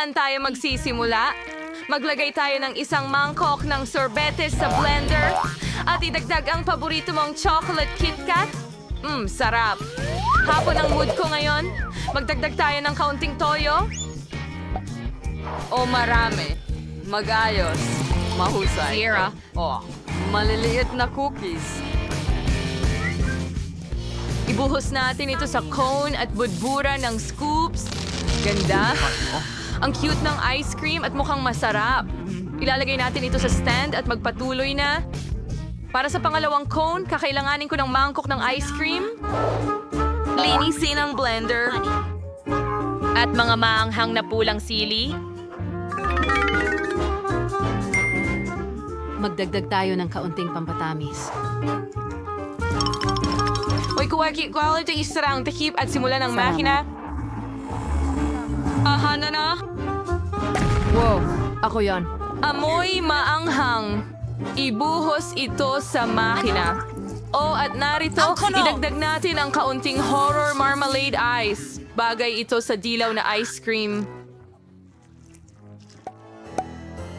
Saan tayo magsisimula? Maglagay tayo ng isang mangkok ng sorbetes sa blender at idagdag ang paborito mong chocolate KitKat. Mmm, sarap. Hapon ang mood ko ngayon. Magdagdag tayo ng kaunting toyo. O marami. Magayos. Mahusay. Sierra. Oh, maliliit na cookies. Ibuhos natin ito sa cone at budbura ng scoops. Ganda. Ang cute ng ice cream at mukhang masarap. Ilalagay natin ito sa stand at magpatuloy na. Para sa pangalawang cone, kakailanganin ko ng mangkok ng ice cream. Linisin ang blender. At mga maanghang na pulang sili. Magdagdag tayo ng kaunting pampatamis. Uy, kuwaki, quality isarang takip at simulan ng makina. Aha na na. Wow, ako yon. Amoy maanghang. Ibuhos ito sa makina. Oh, at narito, idagdag natin ang kaunting horror marmalade ice. Bagay ito sa dilaw na ice cream.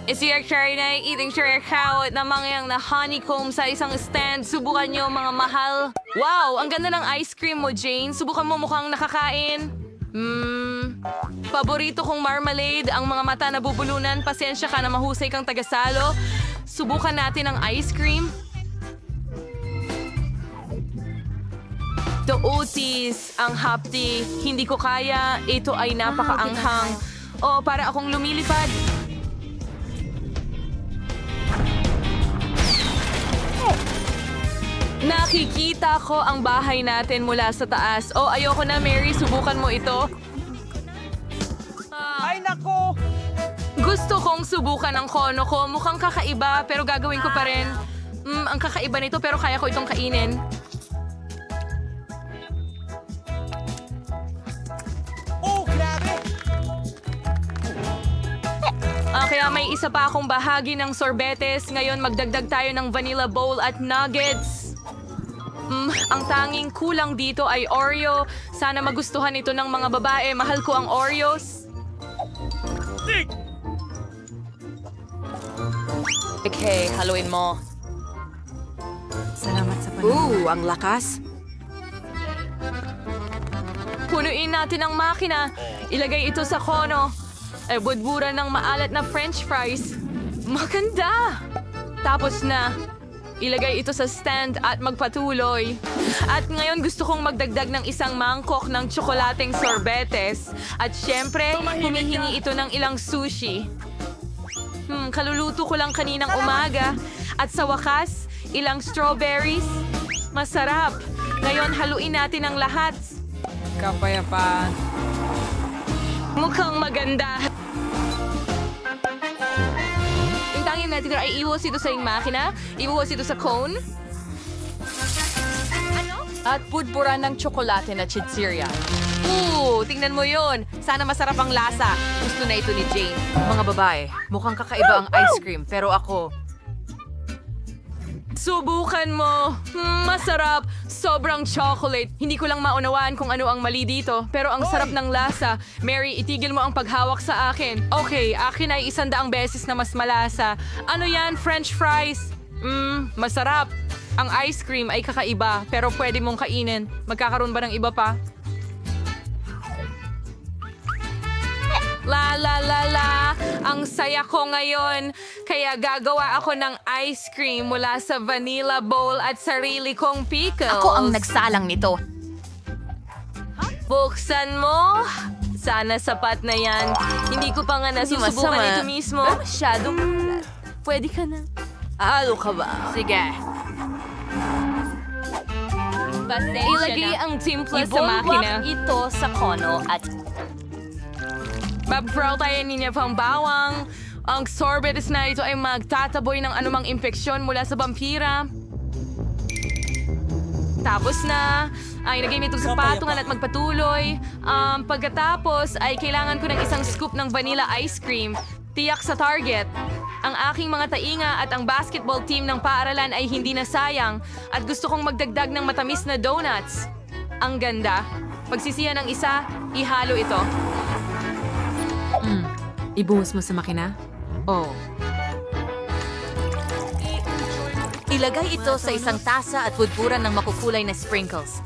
Is your cherry na eating cherry cow at namangyang na honeycomb sa isang stand. Subukan nyo mga mahal. Wow, ang ganda ng ice cream mo, Jane. Subukan mo mukhang nakakain. Hmm, paborito kong marmalade, ang mga mata na bubulunan. Pasensya ka na mahusay kang tagasalo. Subukan natin ang ice cream. The Otis, ang hapti. Hindi ko kaya. Ito ay napakaanghang. O, para akong lumilipad. Nakikita ko ang bahay natin mula sa taas. O, ayoko na, Mary. Subukan mo ito. Gusto kong subukan ang kono ko. Mukhang kakaiba, pero gagawin ko pa rin. Mm, ang kakaiba nito, pero kaya ko itong kainin. Ah, kaya may isa pa akong bahagi ng sorbetes. Ngayon, magdagdag tayo ng vanilla bowl at nuggets. Mm, ang tanging kulang dito ay Oreo. Sana magustuhan ito ng mga babae. Mahal ko ang Oreos. Okay, haluin mo. Salamat sa panahon. Ooh, ang lakas. Punuin natin ang makina. Ilagay ito sa kono. Ay budbura ng maalat na french fries. Maganda! Tapos na. Ilagay ito sa stand at magpatuloy. At ngayon gusto kong magdagdag ng isang mangkok ng tsokolateng sorbetes. At syempre, humihingi ito ng ilang sushi. Hmm, kaluluto ko lang kaninang umaga. At sa wakas, ilang strawberries. Masarap. Ngayon, haluin natin ang lahat. Kapayapaan. Mukhang maganda. Yung natin ay iwas ito sa iyong makina, iwas ito sa cone. At pudpura ng tsokolate na chitsiria. Ooh, tingnan mo yon. Sana masarap ang lasa. Gusto na ito ni Jane. Mga babae, mukhang kakaiba ang ice cream, pero ako, Subukan mo. Hmm, masarap. Sobrang chocolate. Hindi ko lang maunawaan kung ano ang mali dito. Pero ang sarap ng lasa. Mary, itigil mo ang paghawak sa akin. Okay, akin ay isandaang beses na mas malasa. Ano yan? French fries? Mmm, masarap. Ang ice cream ay kakaiba, pero pwede mong kainin. Magkakaroon ba ng iba pa? La la la la, ang saya ko ngayon. Kaya gagawa ako ng ice cream mula sa vanilla bowl at sarili kong pickles. Ako ang nagsalang nito. Buksan mo. Sana sapat na yan. Hindi ko pa nga nasusubukan ito mismo. Pero masyadong Mm, Pwede ka na. Ano ka ba? Sige. Ilagay ang timpla sa makina. ito sa kono at Babrow tayo niya pang bawang. Ang sorbetes na ito ay magtataboy ng anumang impeksyon mula sa vampira. Tapos na, ay nagay nito sa at magpatuloy. Um, pagkatapos ay kailangan ko ng isang scoop ng vanilla ice cream. Tiyak sa target. Ang aking mga tainga at ang basketball team ng paaralan ay hindi na sayang at gusto kong magdagdag ng matamis na donuts. Ang ganda. Pagsisiyan ng isa, ihalo ito. Ibuhos mo sa makina? Oh. Ilagay ito sa isang tasa at budburan ng makukulay na sprinkles.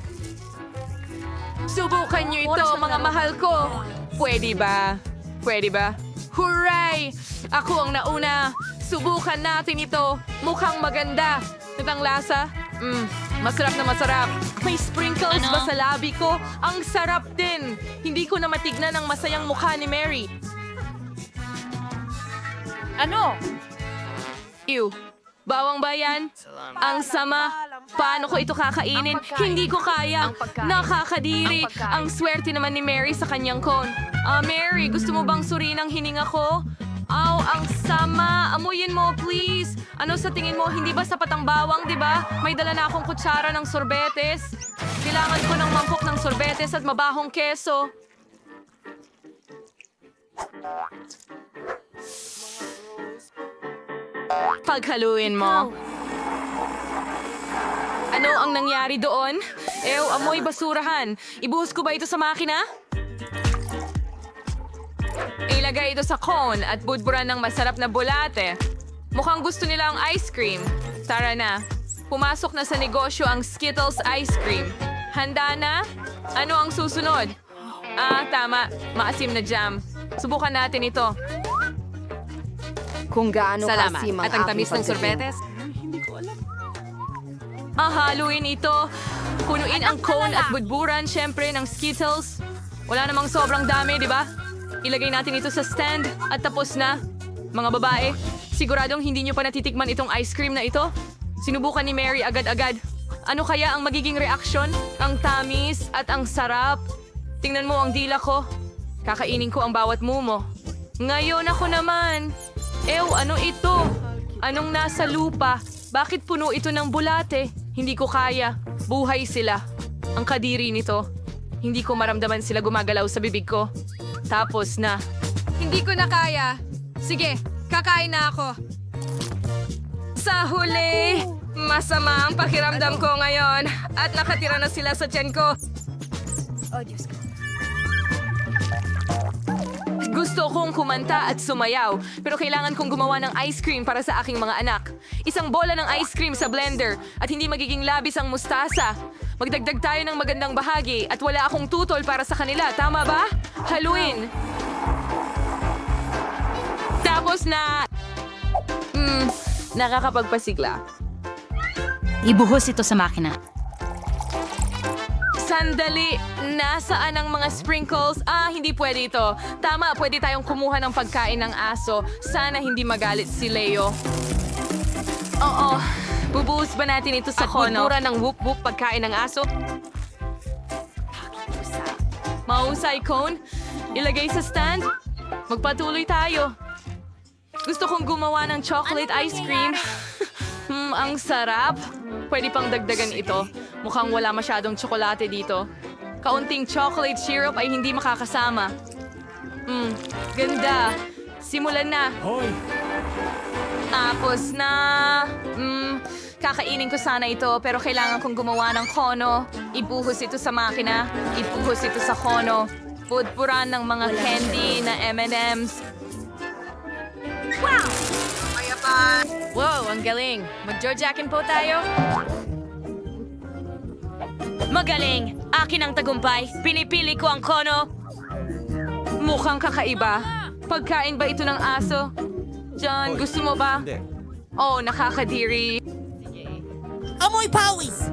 Subukan niyo ito, mga mahal ko. Pwede ba? Pwede ba? Hooray! Ako ang nauna. Subukan natin ito. Mukhang maganda. At ang lasa? Mm, masarap na masarap. May sprinkles Ano? ba sa labi ko? Ang sarap din. Hindi ko na matignan ang masayang mukha ni Mary. Ano? Ew. Bawang bayan? Ang sama. Paano ko ito kakainin? Hindi ko kaya. Nakakadiri. Ang. Ang swerte naman ni Mary sa kanyang cone. Ah, Mary, gusto mo bang suriin ang hininga ko? Aw, ang sama. Amuyin mo, please. Ano sa tingin mo? Hindi ba sapat ang bawang, di ba? May dala na akong kutsara ng sorbetes. Kailangan ko ng mangkok ng sorbetes at mabahong keso. Paghaluin mo. Ano ang nangyari doon? Ew, amoy basurahan. Ibuhos ko ba ito sa makina? Ilagay ito sa cone at budburan ng masarap na bulate. Mukhang gusto nila ang ice cream. Tara na. Pumasok na sa negosyo ang Skittles ice cream. Handa na? Ano ang susunod? Ah, tama. Maasim na jam. Subukan natin ito. Kung gaano Salamat. kasim At ang tamis ng sorbetes? Ah, haluin ito. Punuin ang cone at budburan, syempre, ng Skittles. Wala namang sobrang dami, di ba? Ilagay natin ito sa stand at tapos na. Mga babae, siguradong hindi nyo pa natitikman itong ice cream na ito? Sinubukan ni Mary agad-agad. Ano kaya ang magiging reaksyon? Ang tamis at ang sarap. Tingnan mo ang dila ko. Kakainin ko ang bawat mumo. Ngayon ako naman. Ew, ano ito? Anong nasa lupa? Bakit puno ito ng bulate? Hindi ko kaya. Buhay sila. Ang kadiri nito. Hindi ko maramdaman sila gumagalaw sa bibig ko. Tapos na. Hindi ko na kaya. Sige, kakain na ako. Sa huli, masama ang pakiramdam ko ngayon. At nakatira na sila sa tiyan ko. Gusto kong kumanta at sumayaw, pero kailangan kong gumawa ng ice cream para sa aking mga anak. Isang bola ng ice cream sa blender at hindi magiging labis ang mustasa. Magdagdag tayo ng magandang bahagi at wala akong tutol para sa kanila, tama ba? Haluin! Tapos na... Hmm, nakakapagpasigla. Ibuhos ito sa makina. Sandali! Nasaan ang mga sprinkles? Ah, hindi pwede ito. Tama, pwede tayong kumuha ng pagkain ng aso. Sana hindi magalit si Leo. Oo. Bubuhos ba natin ito sa At kono? ng whoop-whoop pagkain ng aso? Mahusay cone? Ilagay sa stand? Magpatuloy tayo. Gusto kong gumawa ng chocolate ice cream. hmm, ang sarap. Pwede pang dagdagan ito. Mukhang wala masyadong tsokolate dito. Kaunting chocolate syrup ay hindi makakasama. Hmm, ganda. Simulan na. Tapos na... Hmm, kakainin ko sana ito pero kailangan kong gumawa ng kono. Ibuhos ito sa makina. Ibuhos ito sa kono. Pudpuran ng mga candy na M&M's. Wow, ang galing. Mag-Georgiakin po tayo? Magaling! Akin ang tagumpay. Pinipili ko ang kono. Mukhang kakaiba. Pagkain ba ito ng aso? John, gusto mo ba? Oh, nakakadiri. Amoy pawis!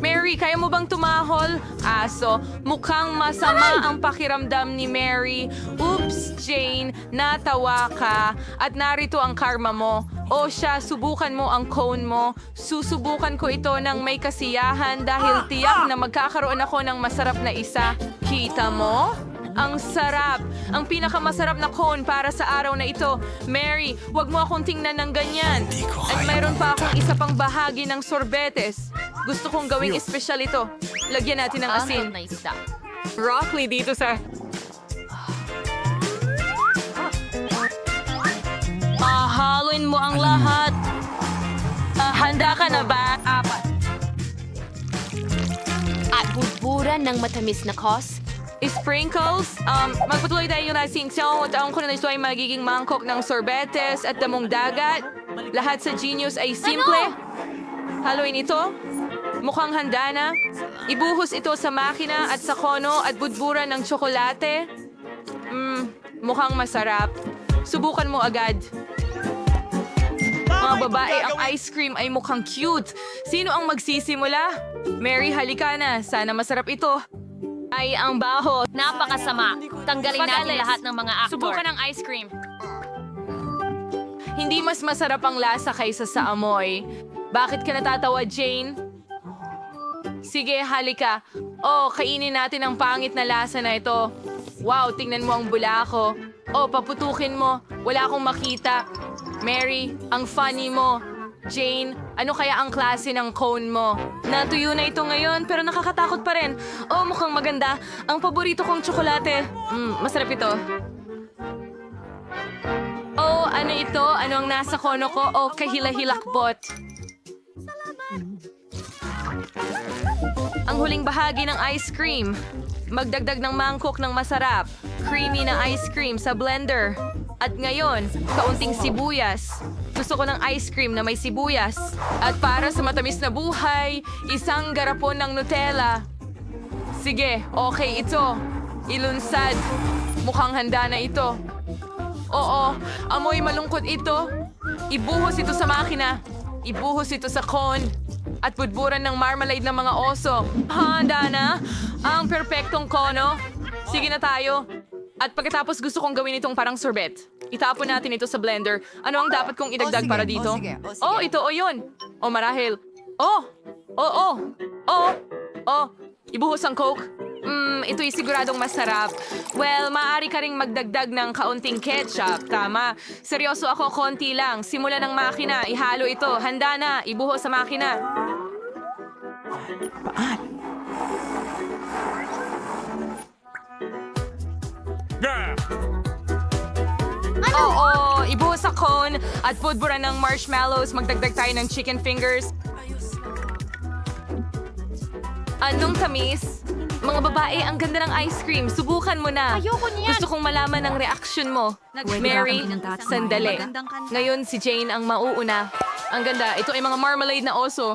Mary, kaya mo bang tumahol? Aso, mukhang masama ang pakiramdam ni Mary. Oops, Jane, natawa ka. At narito ang karma mo. O siya, subukan mo ang cone mo. Susubukan ko ito ng may kasiyahan dahil tiyak na magkakaroon ako ng masarap na isa. Kita mo? Ang sarap! Ang pinakamasarap na cone para sa araw na ito. Mary, wag mo akong tingnan ng ganyan. At mayroon pa akong isa pang bahagi ng sorbetes. Gusto kong gawing espesyal ito. Lagyan natin ng asin. Broccoli dito sa... Ahalin mo ang lahat. Ah, handa ka na ba? Apat. At budburan ng matamis na kos, sprinkles. Um, magpatuloy tayo na singsyon. Taong ko na ito ay magiging mangkok ng sorbetes at damong dagat. Lahat sa genius ay simple. Haluin ito. Mukhang handa na. Ibuhos ito sa makina at sa kono at budburan ng tsokolate. Mmm, mukhang masarap. Subukan mo agad. Mga babae, ang ice cream ay mukhang cute. Sino ang magsisimula? Mary, halika na. Sana masarap ito. Ay, ang baho. Napakasama. Tanggalin natin lahat ng mga actor. Subukan ang ice cream. Hindi mas masarap ang lasa kaysa sa amoy. Bakit ka natatawa, Jane? Sige, halika. Oh, kainin natin ang pangit na lasa na ito. Wow, tingnan mo ang bula ko. Oh, paputukin mo. Wala akong makita. Mary, ang funny mo. Jane, ano kaya ang klase ng cone mo? Natuyo na ito ngayon pero nakakatakot pa rin. Oh, mukhang maganda. Ang paborito kong tsokolate. Mm, masarap ito. Oh, ano ito? Ano ang nasa kono ko? Oh, kahila-hilakbot. Ang huling bahagi ng ice cream. Magdagdag ng mangkok ng masarap. Creamy na ice cream sa blender. At ngayon, kaunting sibuyas. Gusto ko ng ice cream na may sibuyas. At para sa matamis na buhay, isang garapon ng Nutella. Sige, okay ito. Ilunsad. Mukhang handa na ito. Oo, amoy malungkot ito. Ibuhos ito sa makina. Ibuhos ito sa cone. At budburan ng marmalade ng mga oso. Handa na? Ang perpektong kono. Sige na tayo. At pagkatapos gusto kong gawin itong parang sorbet. Itapon natin ito sa blender. Ano ang dapat kong idagdag sige, para o dito? sige, o sige. Oh, ito o yun. O marahil. Oh! Oh, oh! Oh! Oh! Ibuhos ang coke. Mm, ito'y siguradong masarap. Well, maaari ka ring magdagdag ng kaunting ketchup. Tama. Seryoso ako, konti lang. Simula ng makina, ihalo ito. Handa na, ibuhos sa makina. Oo, at budburan ng marshmallows. Magdagdag tayo ng chicken fingers. Anong tamis? Mga babae, ang ganda ng ice cream. Subukan mo na. Ayoko niyan. Gusto kong malaman ang reaction mo. Mary, sandali. Ngayon si Jane ang mauuna. Ang ganda. Ito ay mga marmalade na oso.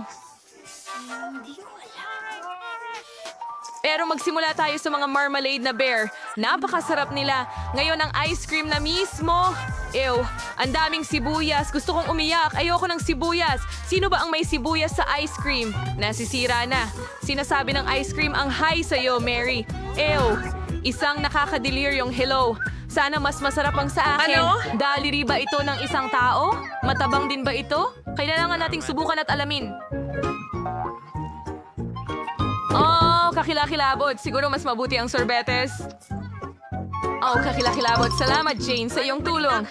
Pero magsimula tayo sa mga marmalade na bear. Napakasarap nila. Ngayon ang ice cream na mismo. Ew, ang daming sibuyas. Gusto kong umiyak. Ayoko ng sibuyas. Sino ba ang may sibuyas sa ice cream? Nasisira na. Sinasabi ng ice cream ang hi sa'yo, Mary. Ew, isang nakakadeliryong hello. Sana mas masarap ang sa akin. Ano? Daliri ba ito ng isang tao? Matabang din ba ito? Kailangan nating subukan at alamin. Oh, kakilakilabot. Siguro mas mabuti ang sorbetes. Oh, kakilakilabot. Salamat, Jane, sa iyong tulong.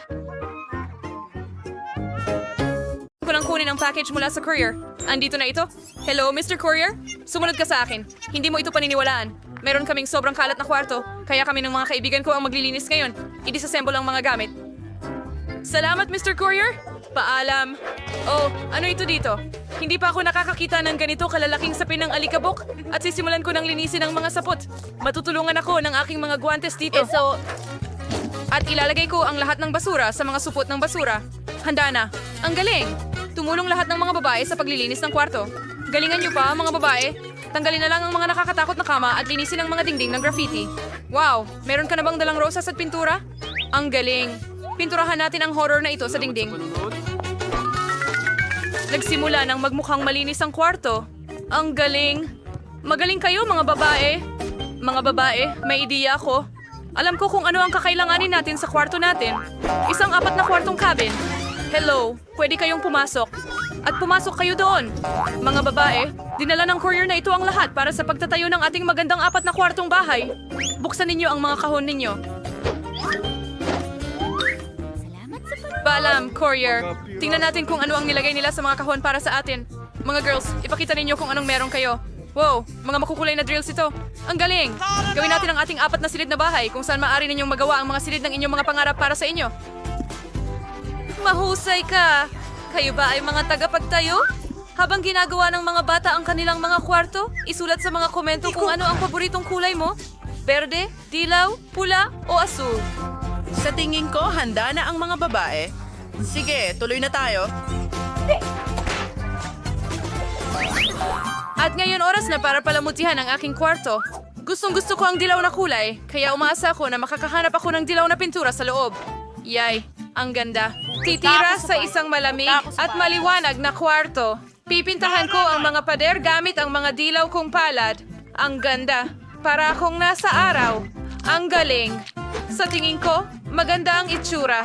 ko nang kunin ang package mula sa courier. Andito na ito. Hello, Mr. Courier? Sumunod ka sa akin. Hindi mo ito paniniwalaan. Meron kaming sobrang kalat na kwarto, kaya kami ng mga kaibigan ko ang maglilinis ngayon. I-disassemble ang mga gamit. Salamat, Mr. Courier! Paalam. Oh, ano ito dito? Hindi pa ako nakakakita ng ganito kalalaking sapin ng alikabok at sisimulan ko ng linisin ang mga sapot. Matutulungan ako ng aking mga guantes dito. Eh, so, At ilalagay ko ang lahat ng basura sa mga supot ng basura. Handa na. Ang galing! Tumulong lahat ng mga babae sa paglilinis ng kwarto. Galingan niyo pa, mga babae. Tanggalin na lang ang mga nakakatakot na kama at linisin ang mga dingding ng graffiti. Wow! Meron ka na bang dalang rosas at pintura? Ang galing! Pinturahan natin ang horror na ito sa dingding. Nagsimula nang magmukhang malinis ang kwarto. Ang galing! Magaling kayo, mga babae! Mga babae, may ideya ako. Alam ko kung ano ang kakailanganin natin sa kwarto natin. Isang apat na kwartong cabin. Hello, pwede kayong pumasok. At pumasok kayo doon. Mga babae, dinala ng courier na ito ang lahat para sa pagtatayo ng ating magandang apat na kwartong bahay. Buksan ninyo ang mga kahon ninyo. Balam, courier. Tingnan natin kung ano ang nilagay nila sa mga kahon para sa atin. Mga girls, ipakita ninyo kung anong meron kayo. Wow, mga makukulay na drills ito. Ang galing! Gawin natin ang ating apat na silid na bahay kung saan maaari ninyong magawa ang mga silid ng inyong mga pangarap para sa inyo. Mahusay ka! Kayo ba ay mga tagapagtayo? Habang ginagawa ng mga bata ang kanilang mga kwarto, isulat sa mga komento kung ano ang paboritong kulay mo. Berde, dilaw, pula o asul? Sa tingin ko, handa na ang mga babae. Sige, tuloy na tayo. At ngayon oras na para palamutihan ang aking kwarto. Gustong gusto ko ang dilaw na kulay, kaya umaasa ako na makakahanap ako ng dilaw na pintura sa loob. Yay, ang ganda. Titira sa isang malamig at maliwanag na kwarto. Pipintahan ko ang mga pader gamit ang mga dilaw kong palad. Ang ganda. Para akong nasa araw. Ang galing. Sa tingin ko, maganda ang itsura.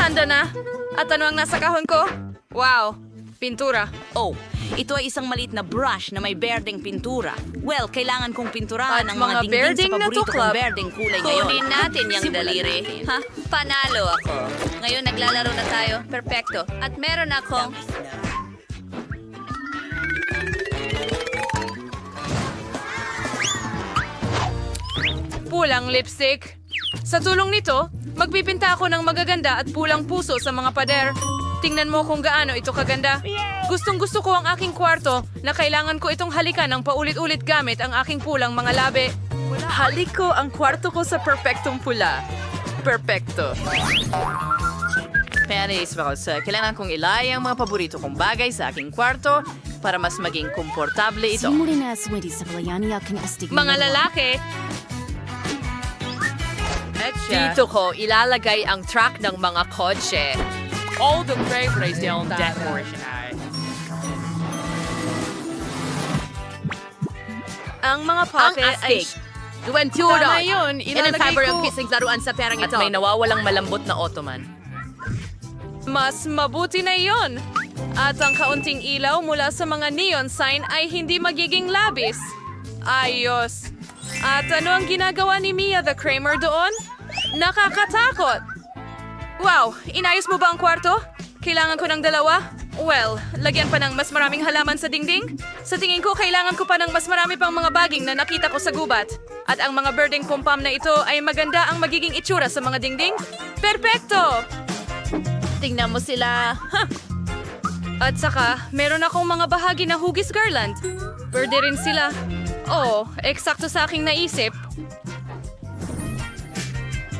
Handa na. At ano ang nasa kahon ko? Wow, pintura. Oh, ito ay isang maliit na brush na may berdeng pintura. Well, kailangan kong pinturahan At ang mga mga dingding sa paborito kong berdeng kulay ngayon. Kunin natin yung daliri. natin. Ha? Panalo ako. Ngayon naglalaro na tayo. Perfecto. At meron akong... Pulang lipstick. Sa tulong nito, magpipinta ako ng magaganda at pulang puso sa mga pader. Tingnan mo kung gaano ito kaganda. Gustong gusto ko ang aking kwarto na kailangan ko itong halikan ng paulit-ulit gamit ang aking pulang mga labi. Halik ko ang kwarto ko sa perpektong pula. Perpekto. Kaya naisip ako sa kailangan kong ilay ang mga paborito kong bagay sa aking kwarto para mas maging komportable ito. Mga lalaki, Dito ko ilalagay ang track ng mga kotse. All the favorites down that portion. ay. ang mga pape Ang ay... astig. Duwentura. Tama yun, ilalagay fiber ko. yung kising laruan sa perang At ito. may nawawalang malambot na ottoman. Mas mabuti na yon. At ang kaunting ilaw mula sa mga neon sign ay hindi magiging labis. Ayos. At ano ang ginagawa ni Mia the Kramer doon? Nakakatakot! Wow, inayos mo ba ang kwarto? Kailangan ko ng dalawa? Well, lagyan pa ng mas maraming halaman sa dingding? Sa tingin ko, kailangan ko pa ng mas marami pang mga baging na nakita ko sa gubat. At ang mga birding pumpam na ito ay maganda ang magiging itsura sa mga dingding? Perpekto! Tingnan mo sila. At saka, meron akong mga bahagi na hugis garland. Berde rin sila. Oo, eksakto sa aking naisip.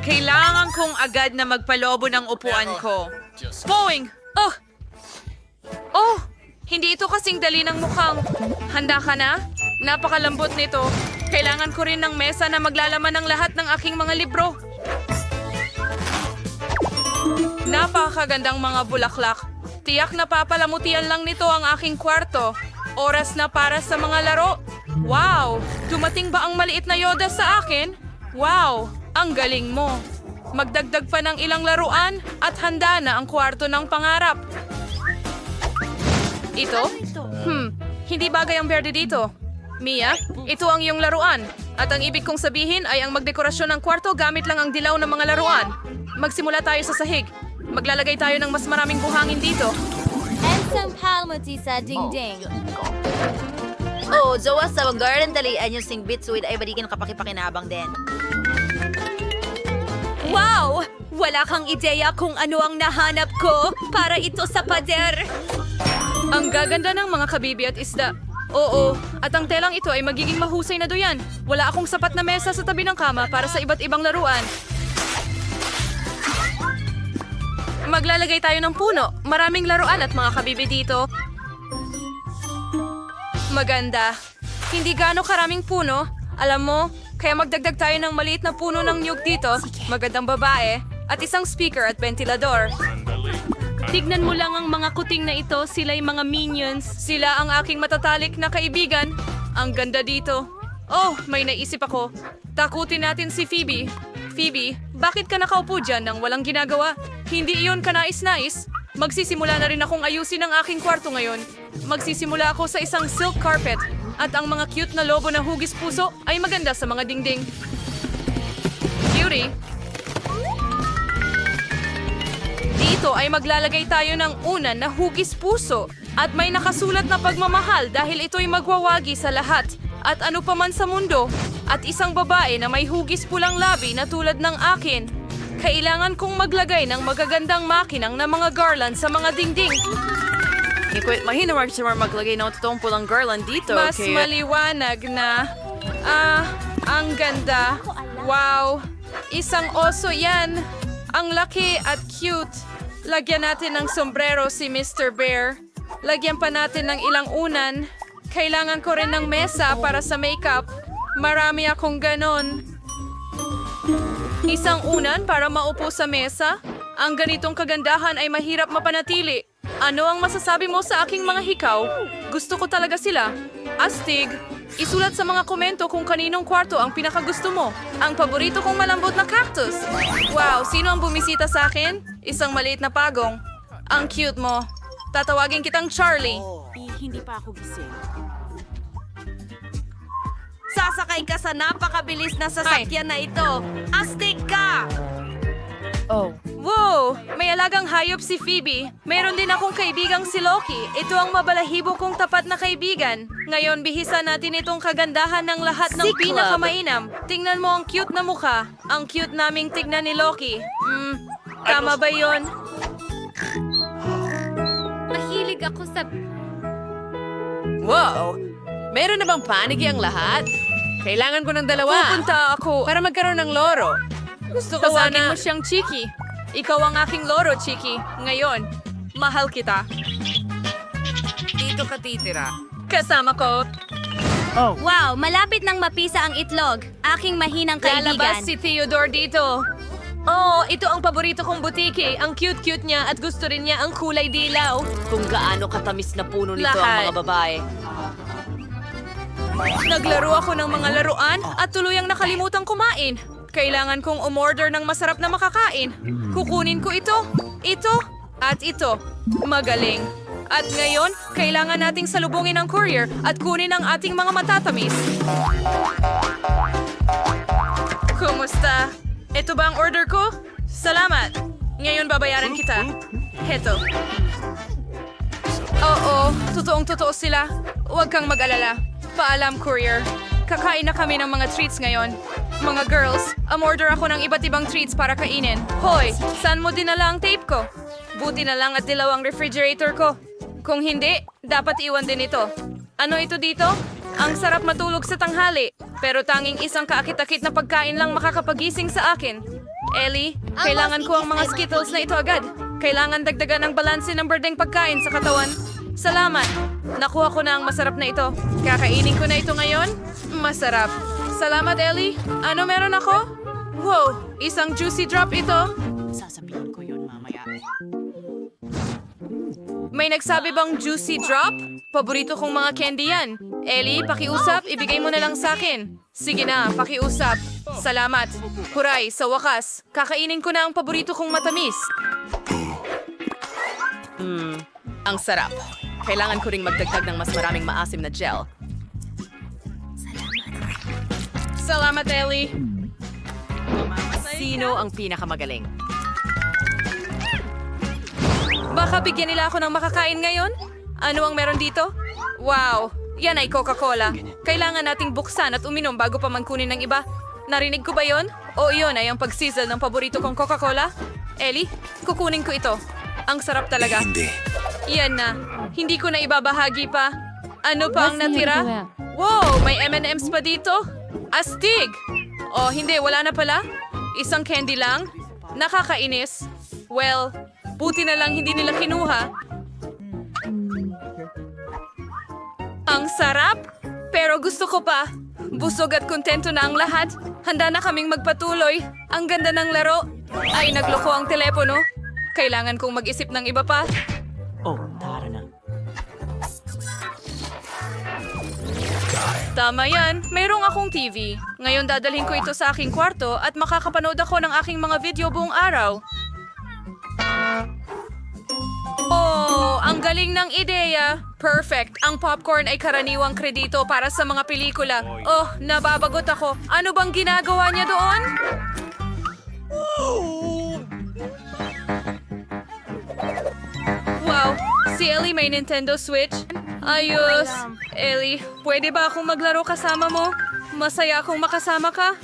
Kailangan kong agad na magpalobo ng upuan ko. Boeing! Oh! Oh! Hindi ito kasing dali ng mukhang. Handa ka na? Napakalambot nito. Kailangan ko rin ng mesa na maglalaman ng lahat ng aking mga libro. Napakagandang mga bulaklak. Tiyak na papalamutian lang nito ang aking kwarto. Oras na para sa mga laro. Wow! Dumating ba ang maliit na Yoda sa akin? Wow! Ang galing mo. Magdagdag pa ng ilang laruan at handa na ang kwarto ng pangarap. Ito? Hmm, hindi bagay ang berde dito. Mia, ito ang iyong laruan. At ang ibig kong sabihin ay ang magdekorasyon ng kwarto gamit lang ang dilaw ng mga laruan. Magsimula tayo sa sahig. Maglalagay tayo ng mas maraming buhangin dito. And some palmuti sa dingding. Oh, Jowa sa garden dalian yung sing bitsuid ay balikin kapakipakinabang din. Wow! Wala kang ideya kung ano ang nahanap ko para ito sa pader. Ang gaganda ng mga kabibi at isda. Oo, at ang telang ito ay magiging mahusay na doyan. Wala akong sapat na mesa sa tabi ng kama para sa iba't ibang laruan. Maglalagay tayo ng puno. Maraming laruan at mga kabibi dito. Maganda. Hindi gaano karaming puno. Alam mo, kaya magdagdag tayo ng maliit na puno ng niyog dito. Magandang babae. At isang speaker at ventilador. Tignan mo lang ang mga kuting na ito, sila'y mga minions. Sila ang aking matatalik na kaibigan. Ang ganda dito. Oh, may naisip ako. Takutin natin si Phoebe. Phoebe, bakit ka nakaupo dyan nang walang ginagawa? Hindi iyon kanais-nais. Magsisimula na rin akong ayusin ang aking kwarto ngayon. Magsisimula ako sa isang silk carpet. At ang mga cute na lobo na hugis puso ay maganda sa mga dingding. Cutie, Dito ay maglalagay tayo ng unan na hugis puso at may nakasulat na pagmamahal dahil ito'y magwawagi sa lahat at ano pa man sa mundo at isang babae na may hugis pulang labi na tulad ng akin. Kailangan kong maglagay ng magagandang makinang na mga garland sa mga dingding. Ikwit, mahina Mark si Mar maglagay ng totoong pulang garland dito. Mas kaya- maliwanag na. Ah, ang ganda. Wow. Isang oso yan. Ang laki at cute. Lagyan natin ng sombrero si Mr. Bear. Lagyan pa natin ng ilang unan. Kailangan ko rin ng mesa para sa makeup. Marami akong ganon. Isang unan para maupo sa mesa? Ang ganitong kagandahan ay mahirap mapanatili. Ano ang masasabi mo sa aking mga hikaw? Gusto ko talaga sila. Astig, isulat sa mga komento kung kaninong kwarto ang pinakagusto mo. Ang paborito kong malambot na cactus. Wow, sino ang bumisita sa akin? Isang maliit na pagong. Ang cute mo. Tatawagin kitang Charlie. Sasakay ka sa napakabilis na sasakyan na ito. Astig ka! Wow! May alagang hayop si Phoebe. Meron din akong kaibigang si Loki. Ito ang mabalahibo kong tapat na kaibigan. Ngayon, bihisa natin itong kagandahan ng lahat ng Si pinakamainam. Tingnan mo ang cute na mukha. Ang cute naming tignan ni Loki. Hmm, tama ba yon? Mahilig ako sa... Wow! Meron na bang panigi ang lahat? Kailangan ko ng dalawa. Pupunta ako. Para magkaroon ng loro. Gusto ko Tawagin sana... mo siyang Chiki. Ikaw ang aking loro, Chiki. Ngayon, mahal kita. Dito ka titira. Kasama ko, Wow, malapit nang mapisa ang itlog. Aking mahinang lalabas kaibigan. si Theodore dito. Oh, ito ang paborito kong butiki. Ang cute-cute niya at gusto rin niya ang kulay dilaw. Kung gaano katamis na puno nito Lahat. ang mga babae. Naglaro ako ng mga laruan at tuluyang nakalimutan kumain. Kailangan kong umorder ng masarap na makakain. Kukunin ko ito, ito, at ito. Magaling. At ngayon, kailangan nating salubungin ang courier at kunin ang ating mga matatamis. Kumusta? Ito ba ang order ko? Salamat. Ngayon babayaran kita. Heto. Oo, totoong totoo sila. Huwag kang mag-alala. Paalam, courier. Kakain na kami ng mga treats ngayon. Mga girls, umorder ako ng iba't ibang treats para kainin. Hoy, saan mo dinala ang tape ko? Buti na lang at dilaw ang refrigerator ko. Kung hindi, dapat iwan din ito. Ano ito dito? Ang sarap matulog sa tanghali, pero tanging isang kaakit-akit na pagkain lang makakapagising sa akin. Ellie, kailangan ko ang mga Skittles na ito agad. Kailangan dagdagan ng balanse ng berdeng pagkain sa katawan. Salamat. Nakuha ko na ang masarap na ito. Kakainin ko na ito ngayon. Masarap. Salamat, Ellie. Ano meron ako? Wow, isang juicy drop ito. May nagsabi bang juicy drop? Paborito kong mga candy yan. Ellie, pakiusap, ibigay mo na lang sa akin. Sige na, pakiusap. Salamat. Huray, sa wakas, kakainin ko na ang paborito kong matamis. Hmm, ang sarap. Kailangan ko ring magdagdag ng mas maraming maasim na gel. Salamat, Ellie. Sino ang pinakamagaling? Baka bigyan nila ako ng makakain ngayon? Ano ang meron dito? Wow, yan ay Coca-Cola. Kailangan nating buksan at uminom bago pa man kunin ng iba. Narinig ko ba yon? O iyon ay ang pagsizzle ng paborito kong Coca-Cola? Ellie, kukunin ko ito. Ang sarap talaga. Hindi. Yan na. Hindi ko na ibabahagi pa. Ano pa ang natira? Wow, may M&M's pa dito? Astig! Oh, hindi, wala na pala. Isang candy lang? Nakakainis. Well, buti na lang hindi nila kinuha. Ang sarap! Pero gusto ko pa. Busog at kontento na ang lahat. Handa na kaming magpatuloy. Ang ganda ng laro. Ay, nagloko ang telepono. Kailangan kong mag-isip ng iba pa. Tama yan. Mayroong akong TV. Ngayon dadalhin ko ito sa aking kwarto at makakapanood ako ng aking mga video buong araw. Oh, ang galing ng ideya. Perfect. Ang popcorn ay karaniwang kredito para sa mga pelikula. Oh, nababagot ako. Ano bang ginagawa niya doon? Wow, si Ellie may Nintendo Switch. Ayos. Ellie, pwede ba akong maglaro kasama mo? Masaya akong makasama ka.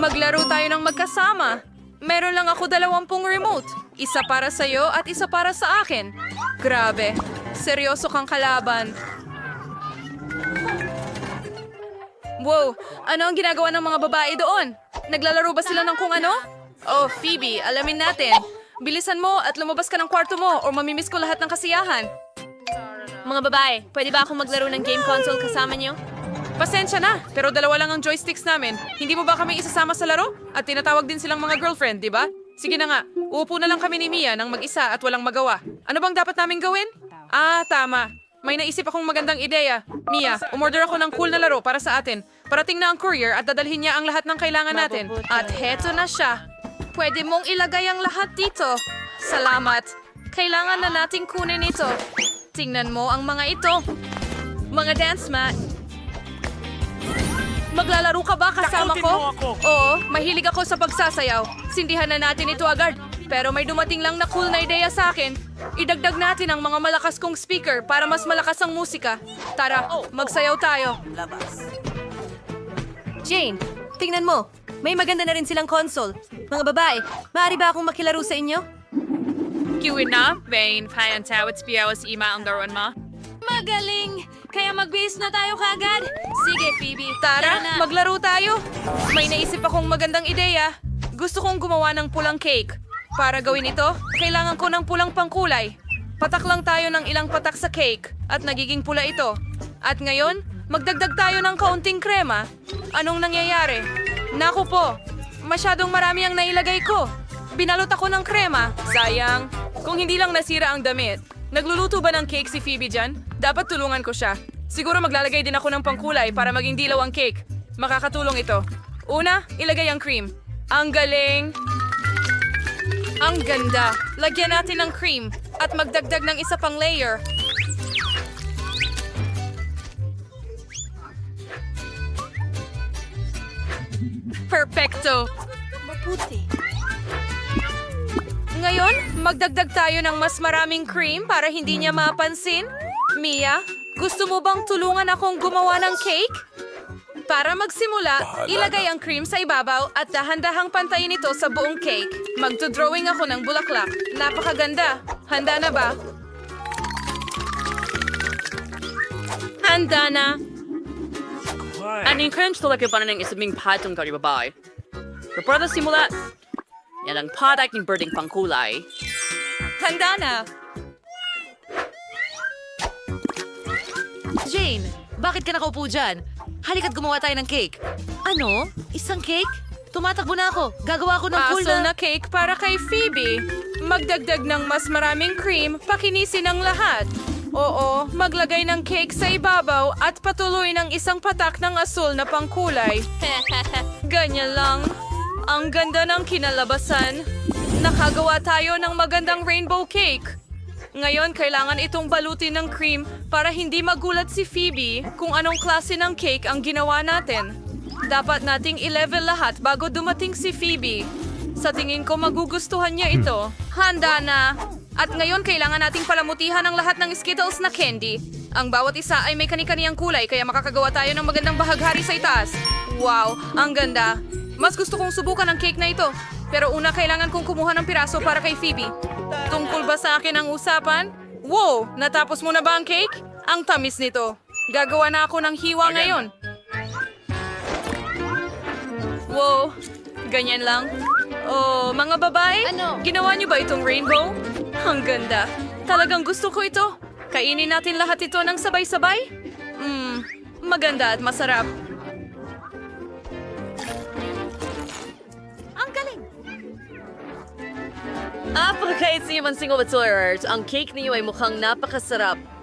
Maglaro tayo ng magkasama. Meron lang ako dalawampung remote. Isa para sa'yo at isa para sa akin. Grabe. seryoso kang kalaban. Wow, ano ang ginagawa ng mga babae doon? Naglalaro ba sila ng kung ano? Oh, Phoebe, alamin natin. Bilisan mo at lumabas ka ng kwarto mo or mamimiss ko lahat ng kasiyahan. Mga babae, pwede ba akong maglaro ng game console kasama niyo? Pasensya na, pero dalawa lang ang joysticks namin. Hindi mo ba kami isasama sa laro? At tinatawag din silang mga girlfriend, di ba? Sige na nga, uupo na lang kami ni Mia ng mag-isa at walang magawa. Ano bang dapat namin gawin? Ah, tama. May naisip akong magandang ideya. Mia, umorder ako ng cool na laro para sa atin. Parating na ang courier at dadalhin niya ang lahat ng kailangan natin. At heto na siya. Pwede mong ilagay ang lahat dito. Salamat. Kailangan na nating kunin ito. Tingnan mo ang mga ito. Mga dance mat. Maglalaro ka ba kasama ko? Oo, mahilig ako sa pagsasayaw. Sindihan na natin ito agad. Pero may dumating lang na cool na ideya sa akin. Idagdag natin ang mga malakas kong speaker para mas malakas ang musika. Tara, magsayaw tayo. Jane, tingnan mo. May maganda na rin silang console. Mga babae, maaari ba akong makilaro sa inyo? Kiwin na, Bane, payantawit biyawas ima ang daruan mo. Magaling! Kaya magbihis na tayo kagad. Sige, Phoebe. Tara, na. maglaro tayo. May naisip akong magandang ideya. Gusto kong gumawa ng pulang cake. Para gawin ito, kailangan ko ng pulang pangkulay. Patak lang tayo ng ilang patak sa cake at nagiging pula ito. At ngayon, magdagdag tayo ng kaunting krema. Anong nangyayari? Naku po, masyadong marami ang nailagay ko. Binalot ako ng krema. Sayang. Kung hindi lang nasira ang damit. Nagluluto ba ng cake si Phoebe dyan? Dapat tulungan ko siya. Siguro maglalagay din ako ng pangkulay para maging dilaw ang cake. Makakatulong ito. Una, ilagay ang cream. Ang galing! Ang ganda! Lagyan natin ng cream at magdagdag ng isa pang layer. Perfecto! Ngayon, magdagdag tayo ng mas maraming cream para hindi niya mapansin. Mia, gusto mo bang tulungan akong gumawa ng cake? Para magsimula, ilagay ang cream sa ibabaw at dahan-dahang pantayin ito sa buong cake. Magdodrawing ako ng bulaklak. Napakaganda. Handa na ba? Handa na. Aning crunch talaga pa na ng isang patong kari babae. Pero para simula, yan ang product ng birding pangkulay. Handa na. Jane, bakit ka nakaupo dyan? Halika't gumawa tayo ng cake. Ano? Isang cake? Tumatakbo na ako. Gagawa ko ng cool Asul na... na cake para kay Phoebe. Magdagdag ng mas maraming cream, pakinisin ang lahat. Oo, maglagay ng cake sa ibabaw at patuloy ng isang patak ng asul na pangkulay. Ganyan lang. Ang ganda ng kinalabasan. Nakagawa tayo ng magandang rainbow cake. Ngayon, kailangan itong balutin ng cream para hindi magulat si Phoebe kung anong klase ng cake ang ginawa natin. Dapat nating i-level lahat bago dumating si Phoebe. Sa tingin ko magugustuhan niya ito. Handa na! At ngayon kailangan nating palamutihan ang lahat ng Skittles na candy. Ang bawat isa ay may kani-kaniyang kulay kaya makakagawa tayo ng magandang bahaghari sa itaas. Wow, ang ganda. Mas gusto kong subukan ang cake na ito. Pero una kailangan kong kumuha ng piraso para kay Phoebe. Tungkol ba sa akin ang usapan? Wow, natapos mo na ba ang cake? Ang tamis nito. Gagawa na ako ng hiwa ngayon. Wow, ganyan lang. Oh, mga babae, ginawa niyo ba itong rainbow? Ang ganda. Talagang gusto ko ito. Kainin natin lahat ito ng sabay-sabay? Mmm, maganda at masarap. Apakait sa man single Ang cake niyo ay mukhang napakasarap.